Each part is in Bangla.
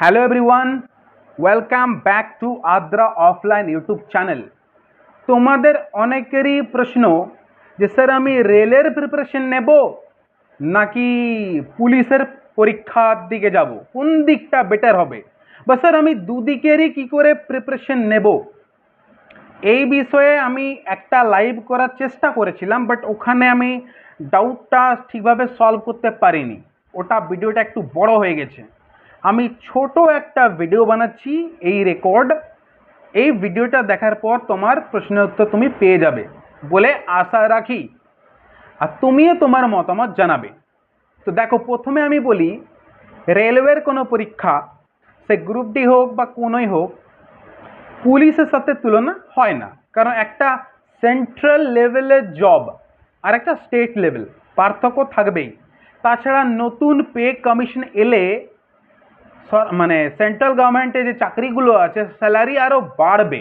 Hello everyone welcome back to Adra offline YouTube channel তোমাদের অনেকেরই প্রশ্ন যে, স্যার, আমি রেলের প্রিপারেশন নেব নাকি পুলিশের পরীক্ষার দিকে যাব? কোন দিকটা বেটার হবে? বা, স্যার, আমি দুদিকেরই কী করে প্রিপারেশন নেব? এই বিষয়ে আমি একটা লাইভ করার চেষ্টা করেছিলাম বাট ওখানে আমি ডাউটটা ঠিকভাবে সলভ করতে পারিনি। ওটা ভিডিওটা একটু বড় হয়ে গেছে। আমি ছোট একটা ভিডিও বানাচ্ছি এই রেকর্ড এই ভিডিওটা দেখার পর তোমার প্রশ্নের উত্তর তুমি পেয়ে যাবে বলে আশা রাখি। আর তুমিও তোমার মতামত জানাবে। তো দেখো, প্রথমে আমি বলি রেলওয়ের কোনো পরীক্ষা, সে গ্রুপ ডি হোক বা কোনোই হোক পুলিশের সাথে তুলনা হয় না। কারণ একটা সেন্ট্রাল লেভেলের জব আর একটা স্টেট লেভেল পার্থক্য থাকবেই। তাছাড়া নতুন পে কমিশন এলে মানে সেন্ট্রাল গভর্নমেন্টে যে চাকরিগুলো আছে স্যালারি আরও বাড়বে।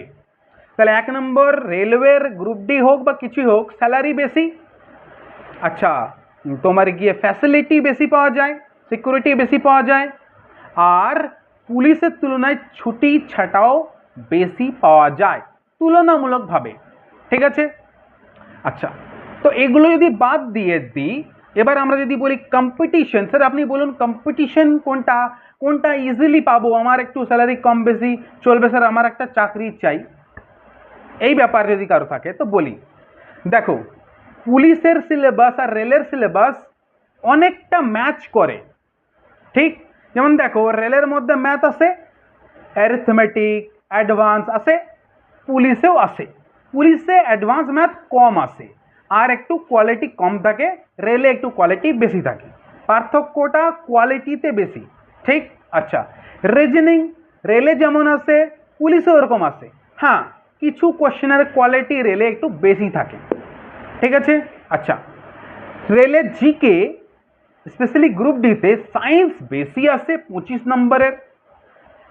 তাহলে এক নম্বর রেলওয়ের গ্রুপ ডি হোক বা কিছুই হোক স্যালারি বেশি। আচ্ছা তোমার গিয়ে ফ্যাসিলিটি বেশি পাওয়া যায় সিকিউরিটি বেশি পাওয়া যায়, আর পুলিশের তুলনায় ছুটি ছাটাও বেশি পাওয়া যায়, তুলনামূলকভাবে। ঠিক আছে? আচ্ছা তো এগুলো যদি বাদ দিয়ে দিই, এবার আমরা যদি বলি কম্পিটিশন স্যার আপনি বলুন কম্পিটিশন কোনটা? কোনটা ইজিলি পাবো? আমার একটু স্যালারি কম বেশি চলবে স্যার আমার একটা চাকরি চাই। এই ব্যাপার যদি কারও থাকে, তো বলি। দেখো, পুলিশের সিলেবাস আর রেলের সিলেবাস অনেকটা ম্যাচ করে। ঠিক? যেমন দেখো, রেলের মধ্যে ম্যাথ আছে অ্যারিথমেটিক অ্যাডভান্স আছে, পুলিশেও আসে পুলিশে অ্যাডভান্স ম্যাথ কম আসে আর একটু কোয়ালিটি কম থাকে, রেলে একটু কোয়ালিটি বেশি থাকে। পার্থক্যটা কোয়ালিটিতে বেশি। ঠিক? আচ্ছা। রিজনিং রেলে যেমন আসে পুলিশে ওরকম আসে হ্যাঁ কিছু কোশ্চেনের কোয়ালিটি রেলে একটু বেশি থাকে। ঠিক আছে? আচ্ছা। রেলে জিকে স্পেশালি গ্রুপ ডিতে সায়েন্স বেশি আসে পঁচিশ নম্বরের।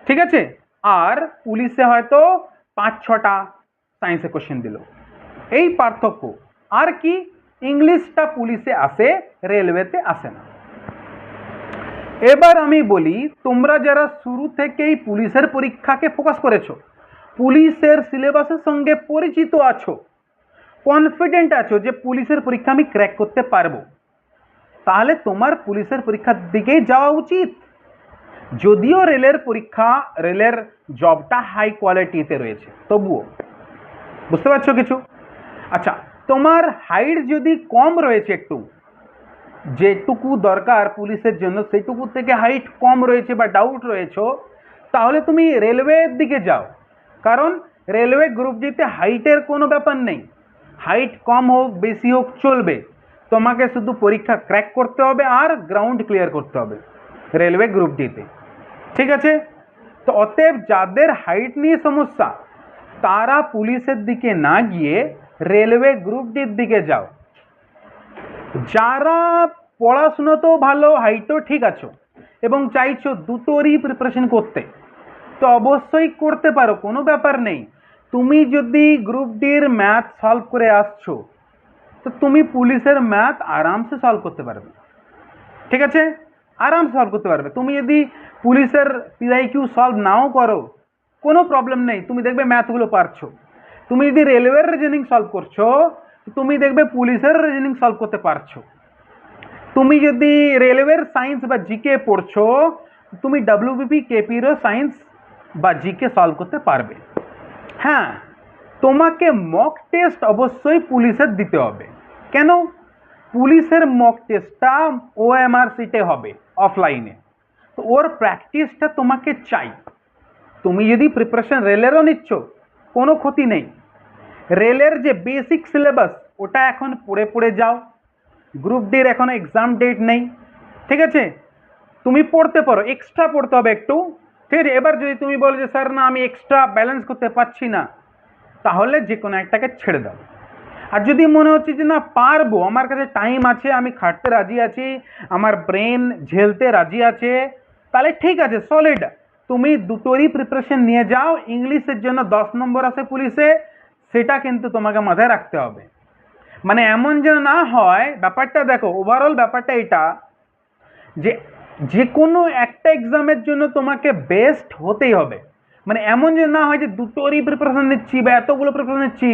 ঠিক আছে? আর পুলিশে হয়তো পাঁচ, ছটা সায়েন্সে কোশ্চেন দিল। এই পার্থক্য। আর কি? ইংলিশটা পুলিশে আসে রেলওয়েতে আসে না। এবার আমি বলি, তোমরা যারা শুরু থেকেই পুলিশের পরীক্ষাকে ফোকাস করেছ, পুলিশের সিলেবাসের সঙ্গে পরিচিত আছো কনফিডেন্ট আছো যে পুলিশের পরীক্ষা আমি ক্র্যাক করতে পারব, তাহলে তোমার পুলিশের পরীক্ষার দিকেই যাওয়া উচিত। যদিও রেলের পরীক্ষা, রেলের জবটা হাই কোয়ালিটিতে রয়েছে, তবুও, বুঝতে পারছ কিছু? আচ্ছা তোমার হাইট যদি কম রয়েছে একটু যেটুকু দরকার পুলিশের জন্য, সেটুকু থেকে হাইট কম রয়েছে বা ডাউট রয়েছে, তাহলে তুমি রেলওয়ের দিকে যাও। কারণ রেলওয়ে গ্রুপ ডিতে হাইটের কোনো ব্যাপার নেই। হাইট কম হোক, বেশি হোক, চলবে। তোমাকে শুধু পরীক্ষা ক্র্যাক করতে হবে আর গ্রাউন্ড ক্লিয়ার করতে হবে রেলওয়ে গ্রুপ ডিতে ঠিক আছে? তো অতএব যাদের হাইট নিয়ে সমস্যা, তারা পুলিশের দিকে না গিয়ে রেলওয়ে গ্রুপ ডির দিকে যাও। যারা পড়াশুনোতেও ভালো হাইটও ঠিক আছো এবং চাইছো দুটোরই প্রিপারেশন করতে, তো অবশ্যই করতে পারো, কোনো ব্যাপার নেই। তুমি যদি গ্রুপ ডির ম্যাথ সলভ করে আসছো, তো তুমি পুলিশের ম্যাথ আরামসে সলভ করতে পারবে। ঠিক আছে? আরামসে সলভ করতে পারবে। তুমি যদি পুলিশের পিআই কিউ সলভ নাও করো, কোনো প্রবলেম নেই। তুমি দেখবে ম্যাথগুলো পারছ। তুমি যদি রেলওয়ের রিজনিং সলভ করছ তুমি দেখবে পুলিশের রিজনিং সলভ করতে পারছ। তুমি যদি রেলওয়ের সায়েন্স বা জিকে পড়ছো, তুমি ডাব্লিউবিপি কেপিরও সায়েন্স বা জিকে সলভ করতে পারবে। হ্যাঁ তোমাকে মক টেস্ট অবশ্যই পুলিশের দিতে হবে। কেন? পুলিশের মক টেস্টটা ওএমআর সিটে হবে অফলাইনে তো ওর প্র্যাকটিসটা তোমাকে চাই। তুমি যদি প্রিপারেশন রেলেরও নিচ্ছ, কোনো ক্ষতি নেই। রেলের যে বেসিক সিলেবাস ওটা এখন পড়ে পড়ে যাও। গ্রুপ ডির এখনও এক্সাম ডেট নেই। ঠিক আছে? তুমি পড়তে পারো এক্সট্রা পড়তে হবে একটু। ঠিক আছে? এবার যদি তুমি বলো যে, স্যার, না, আমি এক্সট্রা ব্যালেন্স করতে পারছি না, তাহলে যে কোনো একটাকে ছেড়ে দাও। আর যদি মনে হচ্ছে যে, না, পারব, আমার কাছে টাইম আছে, আমি খাটতে রাজি আছি, আমার ব্রেন ঝেলতে রাজি আছে, তাহলে ঠিক আছে সলিড তুমি দুটোরই প্রিপারেশন নিয়ে যাও। ইংলিশের জন্য দশ নম্বর আছে পুলিশে। সেটা কিন্তু তোমাকে মাথায় রাখতে হবে। মানে এমন যেন না হয়, ব্যাপারটা দেখো ওভারঅল ব্যাপারটা এটা যে যে কোনো একটা এক্সামের জন্য তোমাকে বেস্ট হতেই হবে। মানে এমন যে না হয় যে দুটোরই প্রিপারেশন নিচ্ছি বা এতগুলো প্রিপারেশন নিচ্ছি,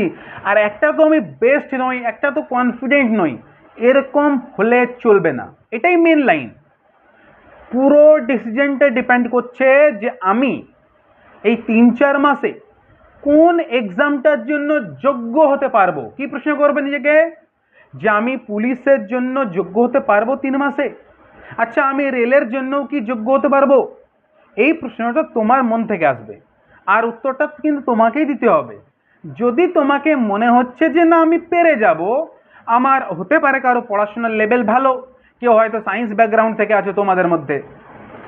আর একটা তো আমি বেস্ট নই, একটা তো কনফিডেন্ট নই, এরকম হলে চলবে না। এটাই মেন লাইন পুরো ডিসিশনটা ডিপেন্ড করছে যে আমি এই তিন চার মাসে কোন এক্সামটার জন্য যোগ্য হতে পারব? কি প্রশ্ন করবে নিজেকে? যে আমি পুলিশের জন্য যোগ্য হতে পারব তিন মাসে। আচ্ছা আমি রেলের জন্যও কি যোগ্য হতে পারব? এই প্রশ্নটা তোমার মন থেকে আসবে। আর উত্তরটা কিন্তু তোমাকেই দিতে হবে। যদি তোমাকে মনে হচ্ছে যে না, আমি পেরে যাব, আমার হতে পারে কারও পড়াশোনার লেভেল ভালো, কেউ হয়তো সায়েন্স ব্যাকগ্রাউন্ড থেকে আছে তোমাদের মধ্যে।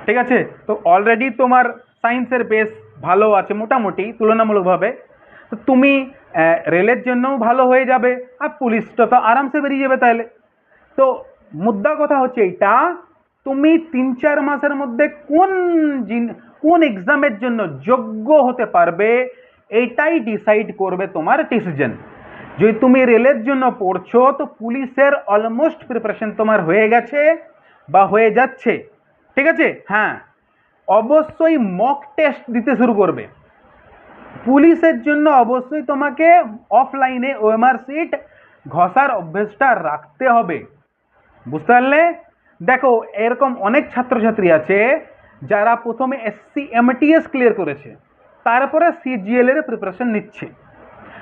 ঠিক আছে? তো অলরেডি তোমার সায়েন্সের বেস ভালো আছে মোটামুটি, তুলনামূলকভাবে। তো তুমি রেলের জন্যও ভালো হয়ে যাবে, আর পুলিশটা তো আরামসে বেরিয়ে যাবে তাহলে। তো মুদ্রা কথা হচ্ছে এইটা, তুমি তিন চার মাসের মধ্যে কোন জিন, কোন এক্সামের জন্য যোগ্য হতে পারবে, এইটাই ডিসাইড করবে তোমার ডিসিশন যদি তুমি রেলের জন্য পড়ছো, তো পুলিশের অলমোস্ট প্রিপারেশন তোমার হয়ে গেছে, বা হয়ে যাচ্ছে। ঠিক আছে? হ্যাঁ। অবশ্যই মক টেস্ট দিতে শুরু করবে। পুলিশের জন্য অবশ্যই তোমাকে অফলাইনে ওএমআর সিট ঘষার অভ্যেসটা রাখতে হবে। বুঝতে পারলে? দেখো, এরকম অনেক ছাত্রছাত্রী আছে যারা প্রথমে এসসি এমটিএস ক্লিয়ার করেছে, তারপরে সিজিএল এর প্রিপারেশন নিচ্ছে।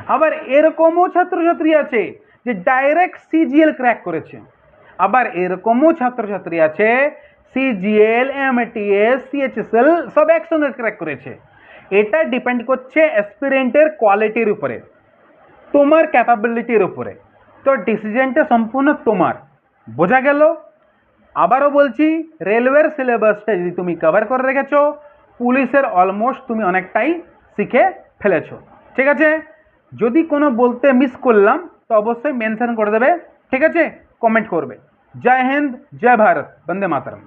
আবার এরকমও ছাত্রছাত্রী আছে যে ডাইরেক্ট সিজিএল ক্র্যাক করেছে। আবার এরকমও ছাত্রছাত্রী আছে সিজিএল এমটিএস সিএইচএসএল সব একসঙ্গে ক্র্যাক করেছে। এটা ডিপেন্ড করছে অ্যাসপিরেন্টের কোয়ালিটির উপরে, তোমার ক্যাপাবিলিটির উপরে। তো ডিসিশনটা সম্পূর্ণ তোমার। বোঝা গেল? আবারও বলছি রেলওয়ের সিলেবাসটা যদি তুমি কভার করে রেখেছো, পুলিশের অলমোস্ট তুমি অনেকটাই শিখে ফেলেছো। ঠিক আছে? যদি কোনো বলতে মিস করলাম, তো অবশ্যই মেনশন করে দেবে। ঠিক আছে? কমেন্ট করবে। জয় হিন্দ, জয় ভারত, বন্দে মাতরম।